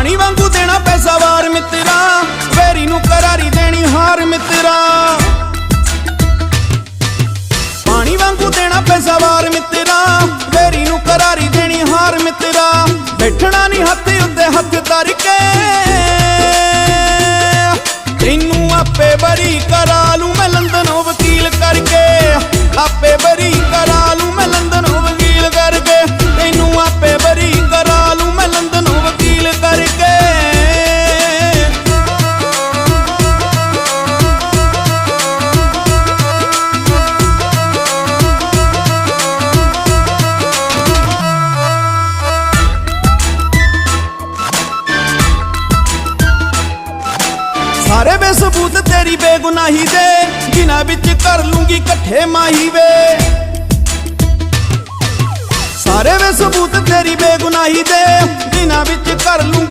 ਪਾਣੀ ਵਾਂਗੂ ਦੇਣਾ ਪੈਸਾ ਵਾਰ ਮਿੱਤਰਾ, ਫੇਰੀ ਨੂੰ ਕਰਾਰੀ ਦੇਣੀ ਹਾਰ ਮਿੱਤਰਾ। ਪਾਣੀ ਵਾਂਗੂ ਦੇਣਾ ਪੈਸਾ ਵਾਰ ਮਿੱਤਰਾ, ਫੇਰੀ ਨੂੰ ਕਰਾਰੀ ਦੇਣੀ ਹਾਰ ਮਿੱਤਰਾ। ਬੈਠਣਾ ਨਹੀਂ ਹੱਥ ਉੱਤੇ ਹੱਥ ਧਰ ਕੇ। ਤੈਨੂੰ ਆਪੇ ਬਰੀ ਕਰਾ ਲੂੰ ਸਾਰੇ ਵੇ ਸਬੂਤ ਤੇਰੀ ਬੇਗੁਨਾਹੀ ਦੇ। ਜਿਨ੍ਹਾਂ ਵਿੱਚ ਕਰ ਲੂੰਗੀ ਇਕੱਠੇ ਮਾਹੀ ਵੇ। ਸਾਰੇ ਵੇ ਸਬੂਤ ਤੇਰੀ ਬੇਗੁਨਾਹੀ ਦੇ।